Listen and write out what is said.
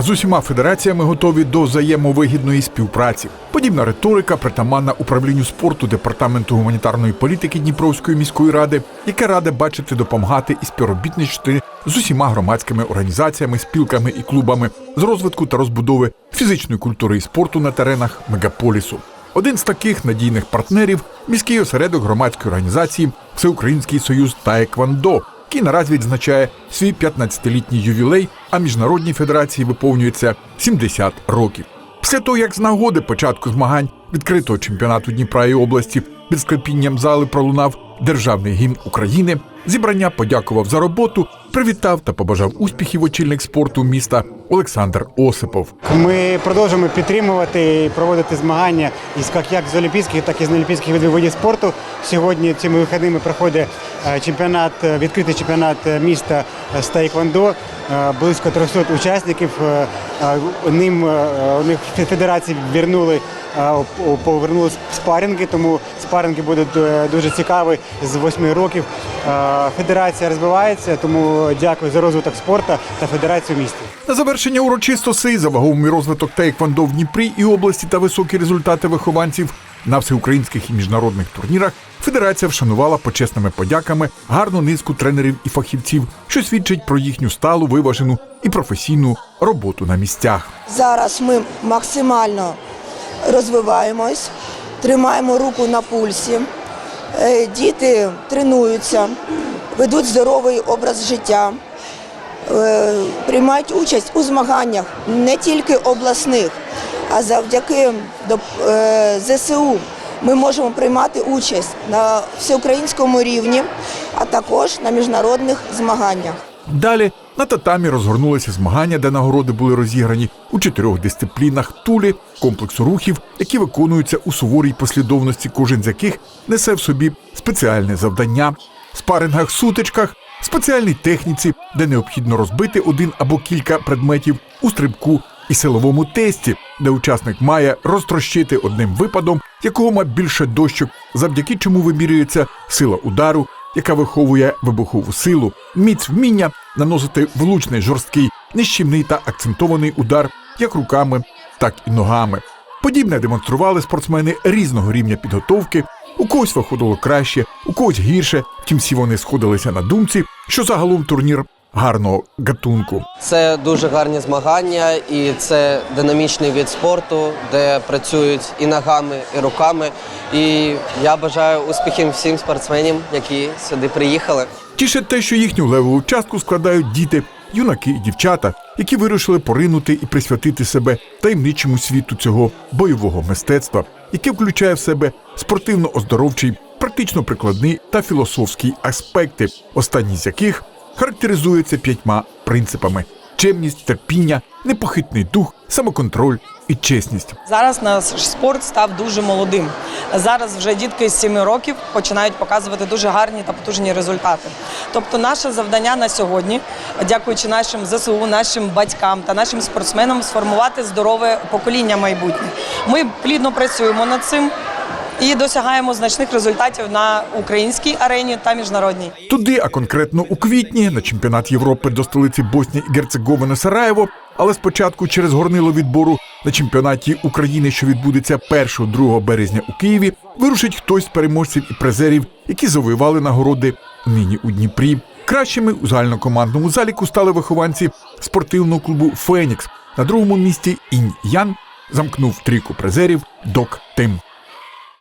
З усіма федераціями готові до взаємовигідної співпраці. Подібна риторика притаманна управлінню спорту департаменту гуманітарної політики Дніпровської міської ради, яке раде бачити допомагати і співробітничати з усіма громадськими організаціями, спілками і клубами з розвитку та розбудови фізичної культури і спорту на теренах мегаполісу. Один з таких надійних партнерів міський осередок громадської організації Всеукраїнський союз Таеквондо, який наразі відзначає свій 15-літній ювілей, а міжнародній федерації виповнюється 70 років. Після того, як з нагоди початку змагань відкритого чемпіонату Дніпра і області під склепінням зали пролунав державний гімн України, зібрання подякував за роботу, привітав та побажав успіхів очільник спорту міста Олександр Осипов. Ми продовжуємо підтримувати і проводити змагання із як, з олімпійських, так і з неолімпійських видів спорту. Сьогодні цими вихідними проходить е, чемпіонат, е, відкритий чемпіонат е, міста з Таеквондо. Е, Близько 300 учасників. Ним у них федерації вернули е, о- повернули спаринги, тому спаринги будуть е, дуже цікаві з 8 років. Федерація розвивається, тому дякую за розвиток спорту та федерацію міста. На завершення урочистостей за ваговий розвиток Тейквондо в Дніпрі і області та високі результати вихованців на всеукраїнських і міжнародних турнірах федерація вшанувала почесними подяками гарну низку тренерів і фахівців, що свідчить про їхню сталу, виважену і професійну роботу на місцях. Зараз ми максимально розвиваємось, тримаємо руку на пульсі. Е, Діти тренуються, ведуть здоровий образ життя, е, приймають участь у змаганнях не тільки обласних, а завдяки е, ЗСУ ми можемо приймати участь на всеукраїнському рівні, а також на міжнародних змаганнях. Далі на татамі розгорнулися змагання, де нагороди були розіграні. У чотирьох дисциплінах тулі, комплексу рухів, які виконуються у суворій послідовності, кожен з яких несе в собі спеціальне завдання, спарингах, сутичках, спеціальній техніці, де необхідно розбити один або кілька предметів у стрибку і силовому тесті, де учасник має розтрощити одним випадом, якого має більше дощок, завдяки чому вимірюється сила удару, яка виховує вибухову силу, міць вміння наносити влучний, жорсткий, нищівний та акцентований удар як руками, так і ногами. Подібне демонстрували спортсмени різного рівня підготовки. У когось виходило краще, у когось гірше. Втім, всі вони сходилися на думці, що загалом турнір гарного гатунку. Це дуже гарні змагання, і це динамічний від спорту, де працюють і ногами, і руками. І я бажаю успіхів всім спортсменам, які сюди приїхали. Тіше те, що їхню левову частку складають діти, юнаки і дівчата, які вирішили поринути і присвятити себе таємничому світу цього бойового мистецтва, яке включає в себе спортивно-оздоровчий, практично-прикладний та філософський аспекти, останні з яких характеризуються п'ятьма принципами: чемність, терпіння, непохитний дух, самоконтроль і чесність. Зараз наш спорт став дуже молодим. Зараз вже дітки з 7 років починають показувати дуже гарні та потужні результати. Тобто, наше завдання на сьогодні, дякуючи нашим ЗСУ, нашим батькам та нашим спортсменам, сформувати здорове покоління майбутнє. Ми плідно працюємо над цим і досягаємо значних результатів на українській арені та міжнародній. Туди, а конкретно у квітні, на чемпіонат Європи до столиці Боснії і Герцеговини Сараєво, але спочатку через горнило відбору на чемпіонаті України, що відбудеться 1-2 березня у Києві, вирушить хтось з переможців і призерів, які завоювали нагороди нині у Дніпрі. Кращими у загальнокомандному заліку стали вихованці спортивного клубу Фенікс. На другому місці Інь Ян замкнув трійку призерів Док Тим.